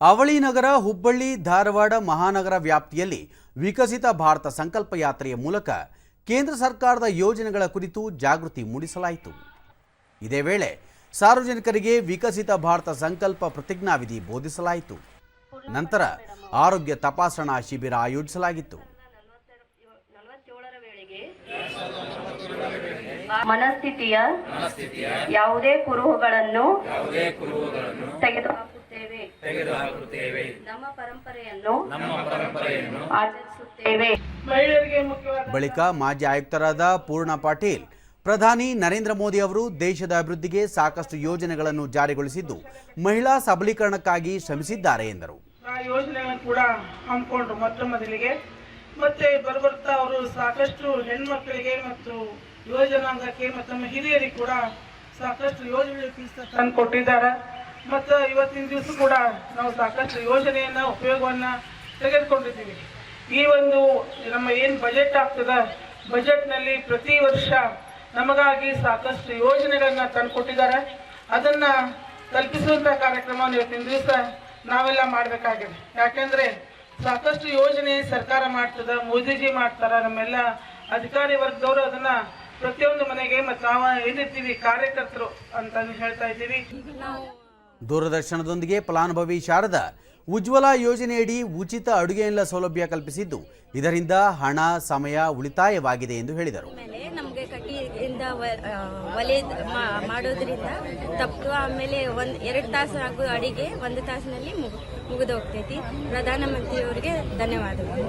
ಅವಳಿ ನಗರ ಹುಬ್ಬಳ್ಳಿ ಧಾರವಾಡ ಮಹಾನಗರ ವ್ಯಾಪ್ತಿಯಲ್ಲಿ ವಿಕಸಿತ ಭಾರತ ಸಂಕಲ್ಪ ಯಾತ್ರೆಯ ಮೂಲಕ ಕೇಂದ್ರ ಸರ್ಕಾರದ ಯೋಜನೆಗಳ ಕುರಿತು ಜಾಗೃತಿ ಮೂಡಿಸಲಾಯಿತು. ಇದೇ ವೇಳೆ ಸಾರ್ವಜನಿಕರಿಗೆ ವಿಕಸಿತ ಭಾರತ ಸಂಕಲ್ಪ ಪ್ರತಿಜ್ಞಾವಿಧಿ ಬೋಧಿಸಲಾಯಿತು. ನಂತರ ಆರೋಗ್ಯ ತಪಾಸಣಾ ಶಿಬಿರ ಆಯೋಜಿಸಲಾಗಿತ್ತು. ಮನಸ್ಥಿತಿಯ ಯಾವುದೇ ಕುರುಹುಗಳನ್ನು ತೆಗೆದುಹಾಕುತ್ತೇವೆ. ನಮ್ಮ ಪರಂಪರೆಯನ್ನು ಆಚರಿಸುತ್ತೇವೆ. ಮಹಿಳೆಯರಿಗೆ ಬಳಿಕ ಮಾಜಿ ಆಯುಕ್ತರಾದ ಪೂರ್ಣ ಪಾಟೀಲ್ ಪ್ರಧಾನಿ ನರೇಂದ್ರ ಮೋದಿ ಅವರು ದೇಶದ ಅಭಿವೃದ್ಧಿಗೆ ಸಾಕಷ್ಟು ಯೋಜನೆಗಳನ್ನು ಜಾರಿಗೊಳಿಸಿದ್ದು ಮಹಿಳಾ ಸಬಲೀಕರಣಕ್ಕಾಗಿ ಶ್ರಮಿಸಿದ್ದಾರೆ ಎಂದರು. ಆ ಯೋಜನೆಗಳನ್ನು ಕೂಡ ಹಮ್ಮಿಕೊಂಡ್ರು ಮೊತ್ತ ಮೊದಲಿಗೆ ಮತ್ತೆ ಬರ್ಬರ್ತಾ ಅವರು ಸಾಕಷ್ಟು ಹೆಣ್ಮಕ್ಳಿಗೆ ಮತ್ತು ಯೋಜನಾಂಗಕ್ಕೆ ಮತ್ತು ಮಹಿಳೆಯರಿಗೆ ಹಿರಿಯರಿಗೆ ಕೂಡ ಸಾಕಷ್ಟು ಯೋಜನೆಗಳು ತಂದು ಕೊಟ್ಟಿದ್ದಾರೆ ಮತ್ತು ಇವತ್ತಿನ ದಿವಸ ಕೂಡ ನಾವು ಸಾಕಷ್ಟು ಯೋಜನೆಯನ್ನ, ಉಪಯೋಗವನ್ನ ತೆಗೆದುಕೊಂಡಿದ್ದೀವಿ. ಈ ಒಂದು ನಮ್ಮ ಏನು ಬಜೆಟ್ ಆಗ್ತದ ಬಜೆಟ್ನಲ್ಲಿ ಪ್ರತಿ ವರ್ಷ ನಮಗಾಗಿ ಸಾಕಷ್ಟು ಯೋಜನೆಗಳನ್ನು ತಂದುಕೊಟ್ಟಿದ್ದಾರೆ. ಅದನ್ನ ತಲುಪಿಸುವಂತ ಕಾರ್ಯಕ್ರಮವನ್ನು ಇವತ್ತಿನ ದಿವಸ ನಾವೆಲ್ಲ ಮಾಡಬೇಕಾಗಿದೆ. ಯಾಕೆಂದರೆ ಸಾಕಷ್ಟು ಯೋಜನೆ ಸರ್ಕಾರ ಮಾಡ್ತದ, ಮೋದಿಜಿ ಮಾಡ್ತಾರೆ, ನಮ್ಮೆಲ್ಲ ಅಧಿಕಾರಿ ವರ್ಗದವರು ಅದನ್ನ ಪ್ರತಿಯೊಂದು ಮನೆಗೆ ಮತ್ತು ನಾವು ಏನಿರ್ತೀವಿ ಕಾರ್ಯಕರ್ತರು ಅಂತ ಹೇಳ್ತಾ ಇದ್ದೀವಿ. ದೂರದರ್ಶನದೊಂದಿಗೆ ಫಲಾನುಭವಿ ಶಾರದ ಉಜ್ವಲ ಯೋಜನೆಯಡಿ ಉಚಿತ ಅಡುಗೆ ಅನಿಲ ಸೌಲಭ್ಯ ಕಲ್ಪಿಸಿದ್ದು, ಇದರಿಂದ ಹಣ, ಸಮಯ ಉಳಿತಾಯವಾಗಿದೆ ಎಂದು ಹೇಳಿದರು. ನಮಗೆ ಕಟ್ಟಿಯಿಂದ ಒಲೆ ಮಾಡೋದ್ರಿಂದ ತಪ್ಪು, ಆಮೇಲೆ ಒಂದು, ಎರಡು ತಾಸು ಆಗೋ ಅಡಿಗೆ ಒಂದು ತಾಸಿನಲ್ಲಿ ಮುಗಿದು ಹೋಗ್ತೈತಿ ಪ್ರಧಾನಮಂತ್ರಿಯವರಿಗೆ ಧನ್ಯವಾದಗಳು.